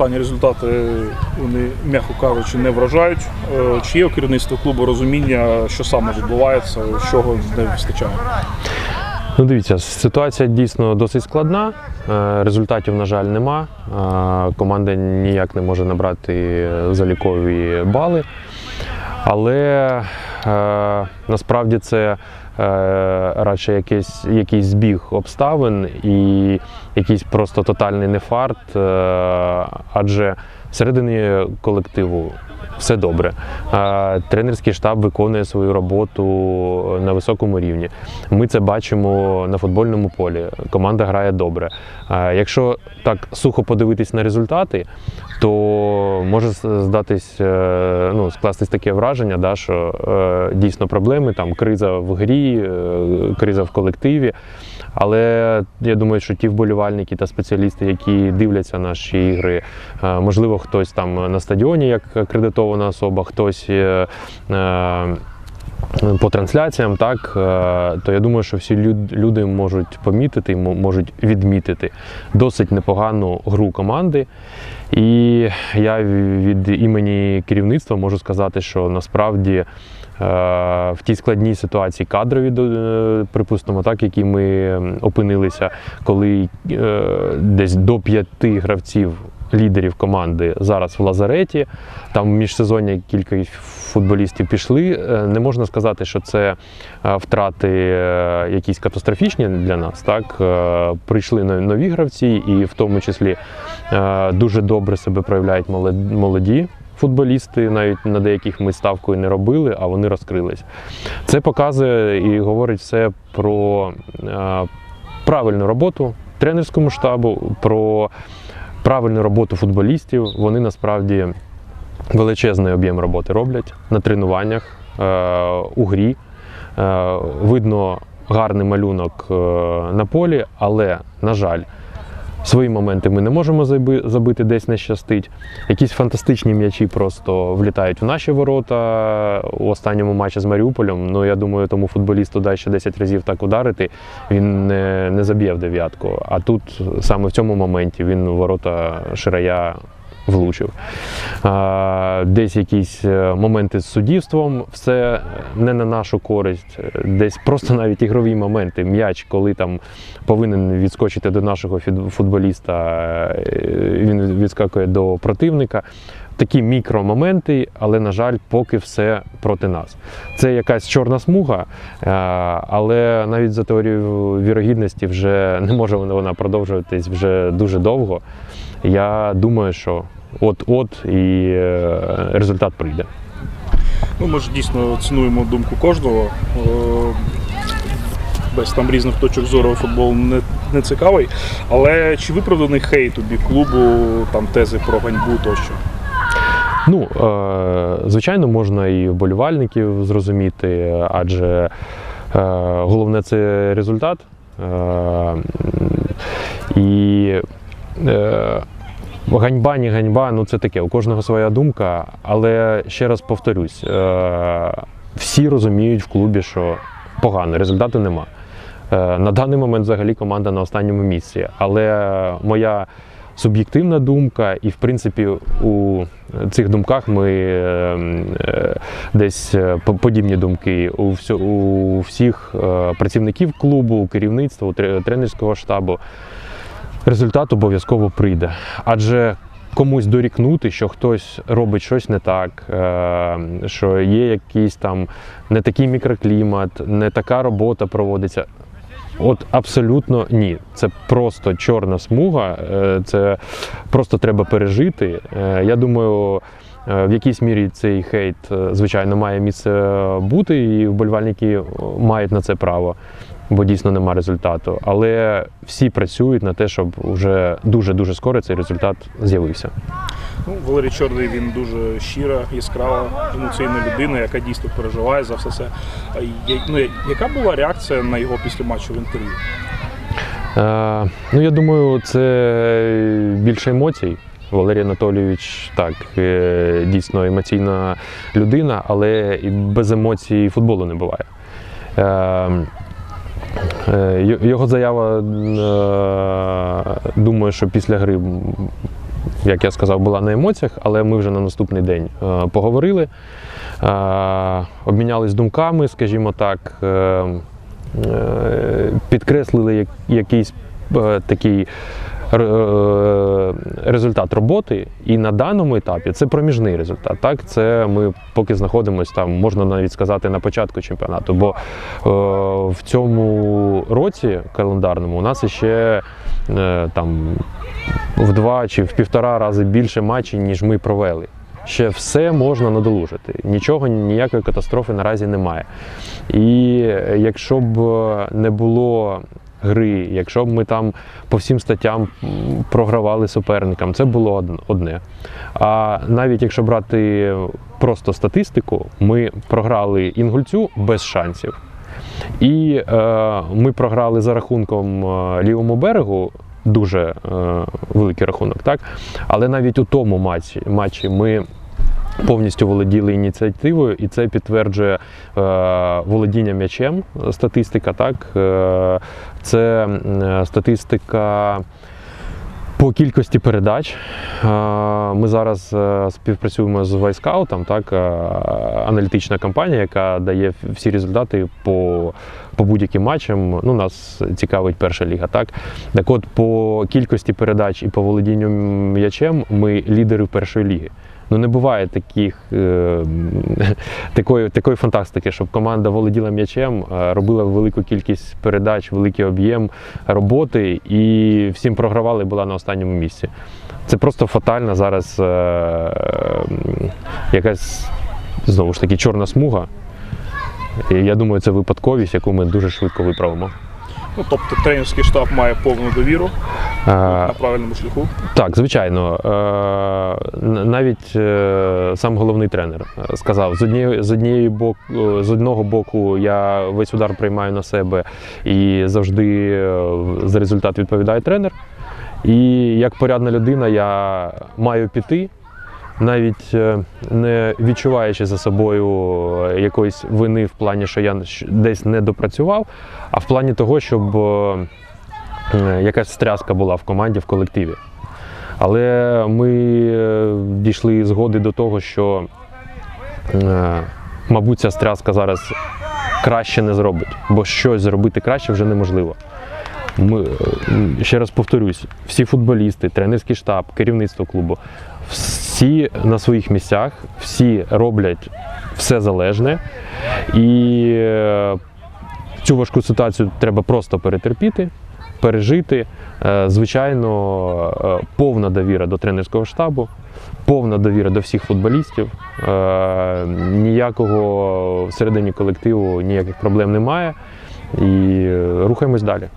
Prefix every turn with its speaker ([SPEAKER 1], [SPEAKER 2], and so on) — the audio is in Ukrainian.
[SPEAKER 1] останні результати вони, м'яко кажучи, не вражають. Е, Чи є у керівництва клубу розуміння, що саме відбувається, чого не вистачає?
[SPEAKER 2] Ну, дивіться, ситуація дійсно досить складна. Е, Результатів, на жаль, нема. Е, Команда ніяк не може набрати залікові бали. Але насправді це е, радше якийсь, якийсь збіг обставин і якийсь просто тотальний нефарт. Е, адже всередині колективу все добре. Тренерський штаб виконує свою роботу на високому рівні. Ми це бачимо на футбольному полі. Команда грає добре. Якщо так сухо подивитись на результати, то може здатись, е, ну, скластись таке враження, да, що е, дійсно проблеми, там криза в грі, е, криза в колективі. Але я думаю, що ті вболівальники та спеціалісти, які дивляться наші ігри, е, можливо, хтось там на стадіоні як акредитована особа, хтось. По трансляціям, так е, то я думаю, що всі люди можуть помітити, мо- можуть відмітити досить непогану гру команди. І я від імені керівництва можу сказати, що насправді е, в тій складній ситуації кадрові, е, припустимо, так, які ми опинилися, коли десь до п'яти гравців. Лідерів команди зараз в лазареті. Там в міжсезоння кілька футболістів пішли. Е, Не можна сказати, що це е, втрати е, якісь катастрофічні для нас. Так прийшли нові гравці, і в тому числі дуже добре себе проявляють молоді. Футболісти, навіть на деяких ми ставкою не робили, а вони розкрились. Це показує і говорить все про правильну роботу тренерському штабу, про правильну роботу футболістів. Вони насправді величезний об'єм роботи роблять на тренуваннях, е, у грі. Е, видно гарний малюнок е, на полі, але, на жаль, свої моменти ми не можемо забити, десь не щастить. Якісь фантастичні м'ячі просто влітають в наші ворота у останньому матчі з Маріуполем. Ну, я думаю, тому футболісту дай ще 10 разів так ударити, він не, не заб'є в дев'ятку. А тут саме в цьому моменті він ворота Ширая влучив. Десь якісь е, моменти з суддівством, все не на нашу користь. Десь просто навіть ігрові моменти. М'яч, коли там повинен відскочити до нашого футболіста, е, він відскакує до противника. Такі мікромоменти, але, на жаль, поки все проти нас. Це якась чорна смуга, е, але навіть за теорією вірогідності вже не може вона продовжуватись вже дуже довго. Я думаю, що от-от і е, результат прийде.
[SPEAKER 1] Ну, ми ж дійсно цінуємо думку кожного. Е, Без там різних точок зору футбол не, не цікавий. Але чи виправданий хейт у бік клубу, там тези про ганьбу тощо?
[SPEAKER 2] Ну, е, звичайно, можна і вболівальників зрозуміти, адже е, головне це результат. Е, і е, ганьба, не ганьба, ну це таке, у кожного своя думка. Але ще раз повторюсь: е, всі розуміють в клубі, що погано, результату нема. Е, На даний момент взагалі команда на останньому місці. Але моя суб'єктивна думка, і в принципі у цих думках ми е, е, десь е, подібні думки у, всьо- у всіх е, працівників клубу, керівництва, тренерського штабу. Результат обов'язково прийде. Адже комусь дорікнути, що хтось робить щось не так, е, що є якийсь там не такий мікроклімат, не така робота проводиться. От абсолютно ні. Це просто чорна смуга, е, це просто треба пережити. Е, Я думаю, в якійсь мірі цей хейт, звичайно, має місце бути, і вболівальники мають на це право, бо дійсно нема результату. Але всі працюють на те, щоб вже дуже-дуже скоро цей результат з'явився.
[SPEAKER 1] Ну, Валерій Чорний він дуже щира, яскрава, емоційна людина, яка дійсно переживає за все це. Я- Ну, яка була реакція на його післяматчеве інтерв'ю?
[SPEAKER 2] Е, ну, я думаю, це більше емоцій. Валерій Анатолійович так, е, дійсно емоційна людина, але і без емоцій футболу не буває. Е, Його заява, е, думаю, що після гри як я сказав, була на емоціях, але ми вже на наступний день е, поговорили, е, обмінялись думками, скажімо так, е, е, підкреслили якийсь е, такий е, результат роботи, і на даному етапі це проміжний результат. Так, це ми поки знаходимося там, можна навіть сказати, на початку чемпіонату. Бо е, в цьому році календарному у нас ще е, там в два чи в півтора рази більше матчів, ніж ми провели. Ще все можна надолужити. Нічого, ніякої катастрофи наразі немає. І е, якщо б е, не було гри, якщо б ми там по всім статтям програвали суперникам, це було одне. А навіть якщо брати просто статистику, ми програли інгульцю без шансів. І е, ми програли за рахунком е, лівому берегу. Дуже е, великий рахунок, так? Але навіть у тому матчі, матчі ми повністю володіли ініціативою, і це підтверджує е, володіння м'ячем. Статистика, так? Е, це статистика. По кількості передач Е, ми зараз співпрацюємо з Вайскаутом, так, аналітична компанія, яка дає всі результати по, по будь-яким матчам. Ну, нас цікавить перша ліга. Так? так от, по кількості передач і по володінню м'ячем ми лідери першої ліги. Ну не буває таких, е, такої, такої фантастики, щоб команда володіла м'ячем, е, робила велику кількість передач, великий об'єм роботи і всім програвали, і була на останньому місці. Це просто фатальна зараз е, м, якась знову ж таки чорна смуга. І я думаю, це випадковість, яку ми дуже швидко виправимо.
[SPEAKER 1] Ну, тобто тренерський штаб має повну довіру
[SPEAKER 2] Е,
[SPEAKER 1] на правильному шляху.
[SPEAKER 2] Так, звичайно. Е, Навіть е, сам головний тренер сказав: з однієї з однієї бок, е, з одного боку я весь удар приймаю на себе і завжди за результат відповідає тренер. І як порядна людина, я маю піти. Навіть е, не відчуваючи за собою е, якоїсь вини в плані, що я десь не допрацював, а в плані того, щоб е, якась стряска була в команді, в колективі. Але ми дійшли згоди до того, що, мабуть, ця стряска зараз краще не зробить, бо щось зробити краще вже неможливо. Ми, е, ще раз повторюсь, всі футболісти, тренерський штаб, керівництво клубу, всі на своїх місцях, всі роблять все залежне. І е, цю важку ситуацію треба просто перетерпіти, пережити. Е, Звичайно, повна довіра до тренерського штабу, повна довіра до всіх футболістів. Ніякого всередині колективу ніяких проблем немає. І рухаємось далі.